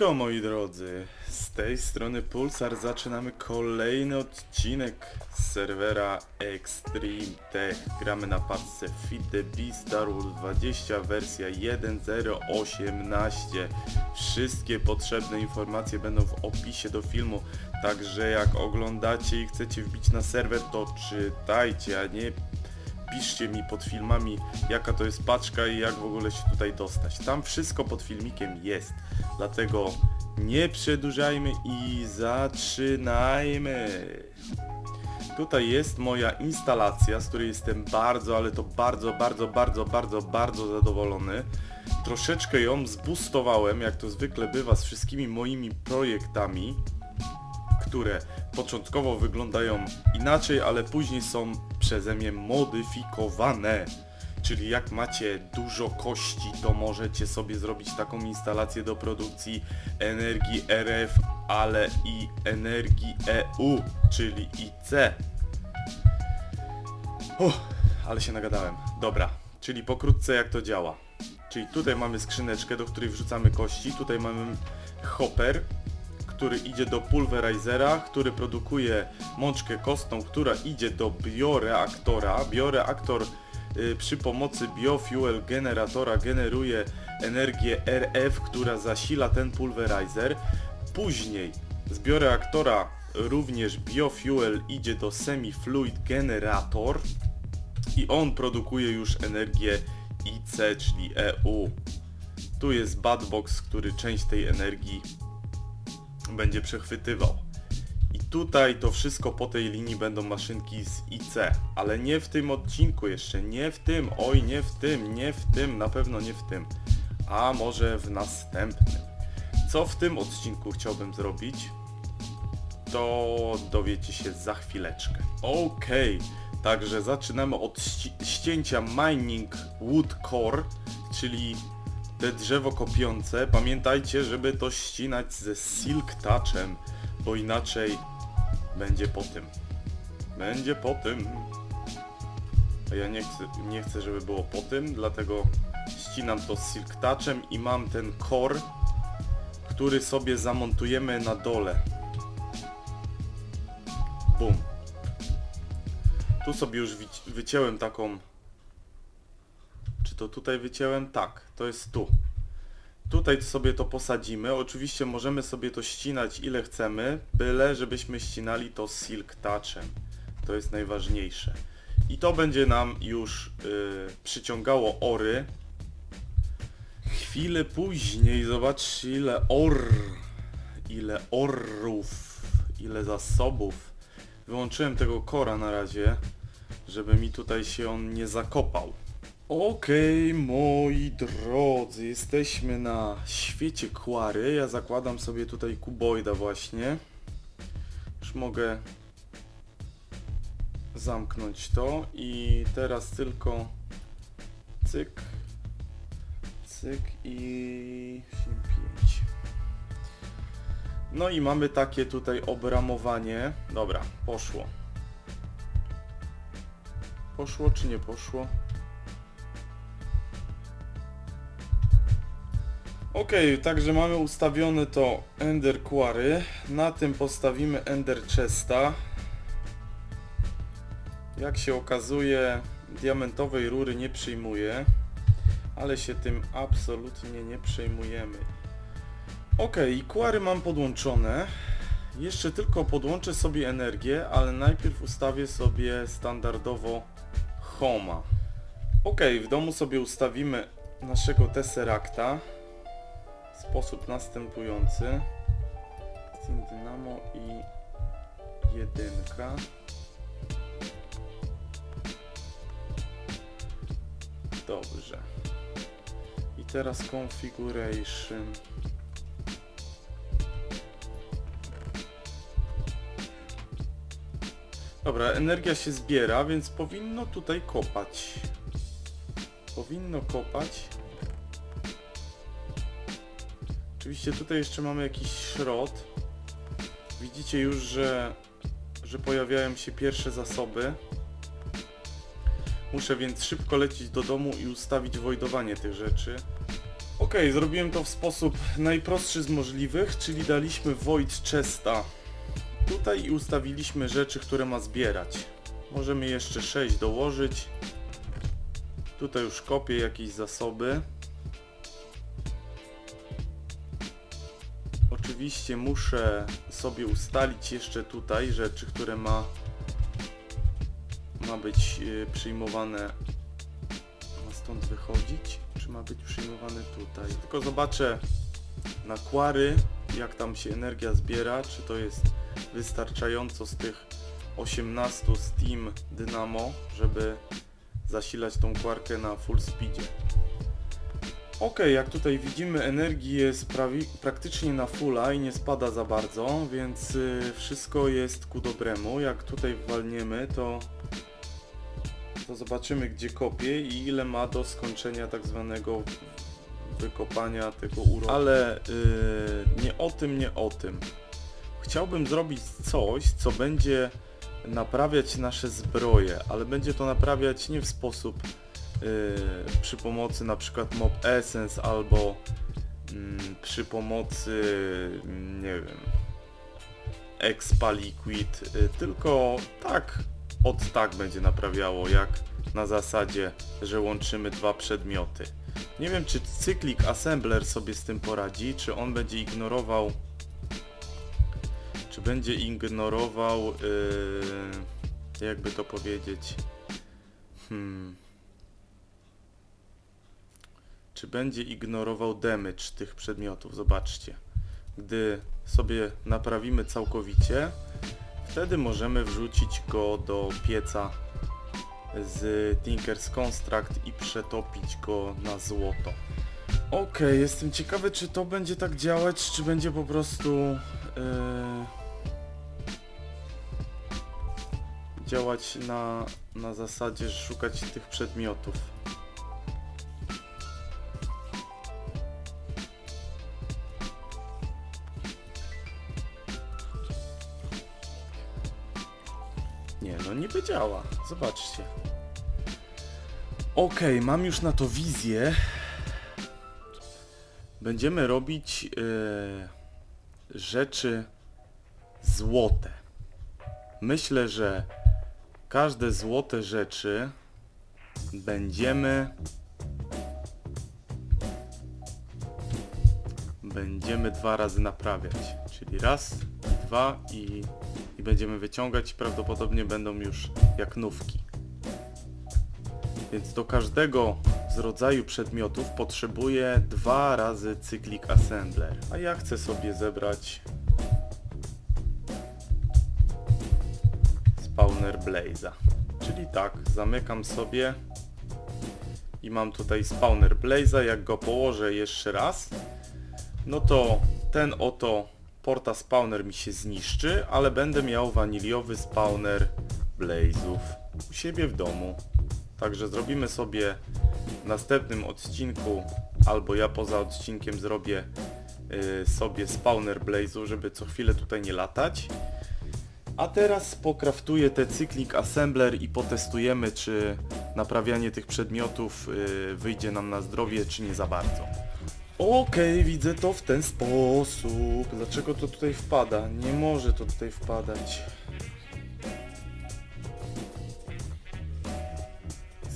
Siemanko moi drodzy, z tej strony Pulsar zaczynamy kolejny odcinek z serwera Extreme Tech. Gramy na paczce Fit the Beast Star Wars 20 wersja 1.0.18. Wszystkie potrzebne informacje będą w opisie do filmu, także jak oglądacie i chcecie wbić na serwer to czytajcie, a nie piszcie mi pod filmami jaka to jest paczka i jak w ogóle się tutaj dostać. Tam wszystko pod filmikiem jest. Dlatego nie przedłużajmy i zaczynajmy. Tutaj jest moja instalacja, z której jestem bardzo, ale to bardzo, bardzo, bardzo, bardzo, bardzo zadowolony. Troszeczkę ją zbustowałem, jak to zwykle bywa z wszystkimi moimi projektami które początkowo wyglądają inaczej, ale później są przeze mnie modyfikowane. Czyli jak macie dużo kości, to możecie sobie zrobić taką instalację do produkcji energii RF, ale i energii EU, czyli IC. Uff, ale się nagadałem. Dobra, czyli pokrótce jak to działa. Czyli tutaj mamy skrzyneczkę, do której wrzucamy kości, tutaj mamy hopper, który idzie do pulverizera, który produkuje mączkę kostną, która idzie do bioreaktora. Bioreaktor y, przy pomocy biofuel generatora generuje energię RF, która zasila ten pulverizer. Później z bioreaktora również biofuel idzie do semi-fluid generator i on produkuje już energię IC, czyli EU. Tu jest badbox, który część tej energii będzie przechwytywał. I tutaj to wszystko po tej linii będą maszynki z IC, ale nie w tym odcinku jeszcze, nie w tym, oj nie w tym, nie w tym, na pewno nie w tym, a może w następnym. Co w tym odcinku chciałbym zrobić, to dowiecie się za chwileczkę. Okej, także zaczynamy od ści- ścięcia Mining Wood Core, czyli te drzewo kopiące, pamiętajcie, żeby to ścinać ze Silk Touchem, bo inaczej będzie po tym. Będzie po tym. A ja nie chcę, nie chcę, żeby było po tym, dlatego ścinam to z Silk Touchem i mam ten core, który sobie zamontujemy na dole. Bum. Tu sobie już wyci- wyciąłem taką to tutaj wyciąłem? Tak, to jest tu. Tutaj sobie to posadzimy. Oczywiście możemy sobie to ścinać ile chcemy, byle żebyśmy ścinali to silk touchem. To jest najważniejsze. I to będzie nam już yy, przyciągało ory. Chwilę później zobaczcie ile or, ile orrów, ile zasobów. Wyłączyłem tego kora na razie, żeby mi tutaj się on nie zakopał. Okej, moi drodzy, jesteśmy na świecie Kwary. Ja zakładam sobie tutaj kuboida właśnie. Już mogę zamknąć to i teraz tylko cyk, cyk i 5. No i mamy takie tutaj obramowanie. Dobra, poszło. Poszło czy nie poszło? Okej, także mamy ustawione to Ender Quarry. Na tym postawimy Ender Chesta. Jak się okazuje, diamentowej rury nie przyjmuje, ale się tym absolutnie nie przejmujemy. Okej, i Quarry mam podłączone. Jeszcze tylko podłączę sobie energię, ale najpierw ustawię sobie standardowo Homa. Okej, w domu sobie ustawimy naszego Tesseracta sposób następujący. Steam Dynamo i jedynka. Dobrze. I teraz configuration. Dobra, energia się zbiera, więc powinno tutaj kopać. Powinno kopać. Oczywiście tutaj jeszcze mamy jakiś szrot. Widzicie już, że, że pojawiają się pierwsze zasoby. Muszę więc szybko lecieć do domu i ustawić wojdowanie tych rzeczy. Ok, zrobiłem to w sposób najprostszy z możliwych, czyli daliśmy void chesta tutaj i ustawiliśmy rzeczy, które ma zbierać. Możemy jeszcze 6 dołożyć. Tutaj już kopię jakieś zasoby. Oczywiście muszę sobie ustalić jeszcze tutaj rzeczy, które ma ma być y, przyjmowane ma stąd wychodzić, czy ma być przyjmowane tutaj. Tylko zobaczę nakłary, jak tam się energia zbiera, czy to jest wystarczająco z tych 18 Steam Dynamo, żeby zasilać tą kwarkę na full speedzie. Ok, jak tutaj widzimy energii jest prawi, praktycznie na fulla i nie spada za bardzo, więc y, wszystko jest ku dobremu. Jak tutaj walniemy, to to zobaczymy gdzie kopie i ile ma do skończenia tak zwanego wykopania tego uroku. Ale yy, nie o tym, nie o tym. Chciałbym zrobić coś, co będzie naprawiać nasze zbroje, ale będzie to naprawiać nie w sposób przy pomocy na przykład Mob Essence albo mm, przy pomocy mm, nie wiem Expa Liquid, y, tylko tak od tak będzie naprawiało, jak na zasadzie, że łączymy dwa przedmioty. Nie wiem, czy cyklik assembler sobie z tym poradzi, czy on będzie ignorował czy będzie ignorował yy, jakby to powiedzieć hmm czy będzie ignorował damage tych przedmiotów zobaczcie gdy sobie naprawimy całkowicie wtedy możemy wrzucić go do pieca z Tinker's Construct i przetopić go na złoto. Okej, jestem ciekawy czy to będzie tak działać, czy będzie po prostu yy, działać na, na zasadzie szukać tych przedmiotów. Nie, no niby działa. Zobaczcie. Okej, mam już na to wizję. Będziemy robić yy, rzeczy złote. Myślę, że każde złote rzeczy będziemy będziemy dwa razy naprawiać. Czyli raz, dwa i, i będziemy wyciągać prawdopodobnie będą już jak nówki. Więc do każdego z rodzaju przedmiotów potrzebuję dwa razy cyklik assembler. A ja chcę sobie zebrać spawner blaze'a. Czyli tak, zamykam sobie i mam tutaj spawner blaze'a. Jak go położę jeszcze raz, no to ten oto porta spawner mi się zniszczy, ale będę miał waniliowy spawner blaze'ów u siebie w domu. Także zrobimy sobie w następnym odcinku, albo ja poza odcinkiem zrobię y, sobie spawner blaze'u, żeby co chwilę tutaj nie latać. A teraz pokraftuję te cyklik assembler i potestujemy, czy naprawianie tych przedmiotów y, wyjdzie nam na zdrowie, czy nie za bardzo. Okej, widzę to w ten sposób. Dlaczego to tutaj wpada? Nie może to tutaj wpadać.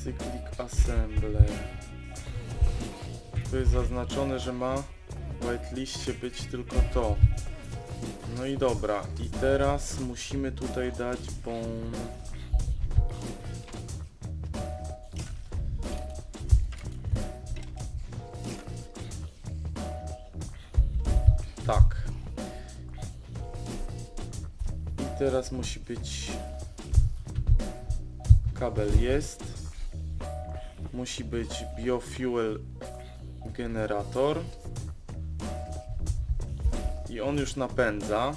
Cyklik assembler. Tu jest zaznaczone, że ma w whiteliście być tylko to. No i dobra, i teraz musimy tutaj dać bone. Teraz musi być kabel jest. Musi być biofuel generator. I on już napędza.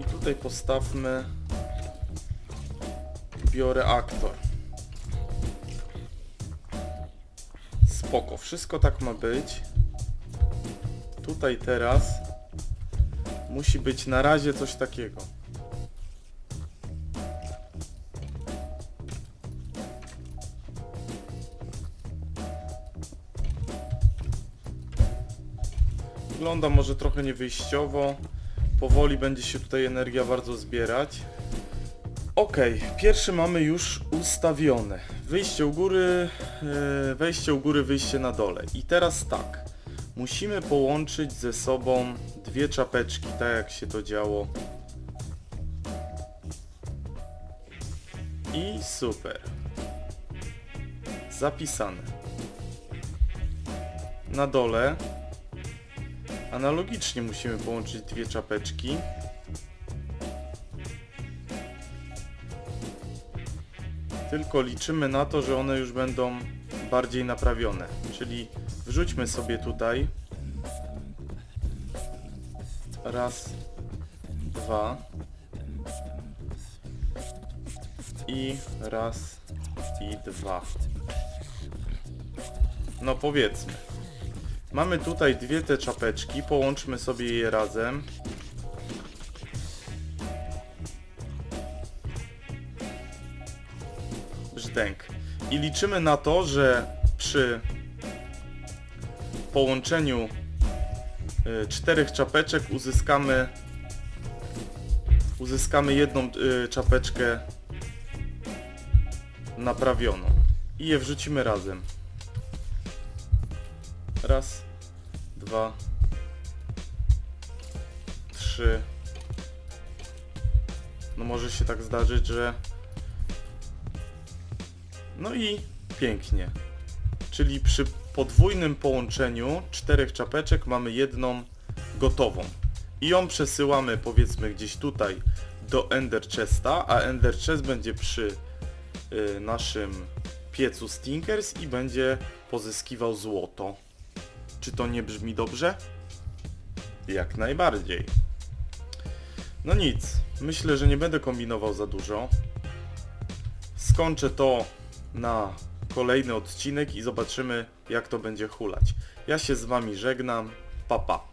I tutaj postawmy bioreaktor. Spoko, wszystko tak ma być tutaj teraz musi być na razie coś takiego. Wygląda może trochę niewyjściowo. Powoli będzie się tutaj energia bardzo zbierać. Ok, pierwszy mamy już ustawione. Wyjście u góry, e, wejście u góry, wyjście na dole. I teraz tak. Musimy połączyć ze sobą dwie czapeczki, tak jak się to działo. I super. Zapisane. Na dole analogicznie musimy połączyć dwie czapeczki. Tylko liczymy na to, że one już będą bardziej naprawione. Czyli wrzućmy sobie tutaj raz, dwa i raz i dwa. No powiedzmy. Mamy tutaj dwie te czapeczki, połączmy sobie je razem. Brzdęk. I liczymy na to, że przy połączeniu y, czterech czapeczek uzyskamy uzyskamy jedną y, czapeczkę naprawioną i je wrzucimy razem. Raz, dwa, trzy. No może się tak zdarzyć, że... No i pięknie. Czyli przy podwójnym połączeniu czterech czapeczek mamy jedną gotową. I ją przesyłamy powiedzmy gdzieś tutaj do Ender Chesta, a Ender Chest będzie przy y, naszym piecu Stinkers i będzie pozyskiwał złoto. Czy to nie brzmi dobrze? Jak najbardziej. No nic, myślę, że nie będę kombinował za dużo. Skończę to na kolejny odcinek i zobaczymy jak to będzie hulać. Ja się z wami żegnam. Pa pa.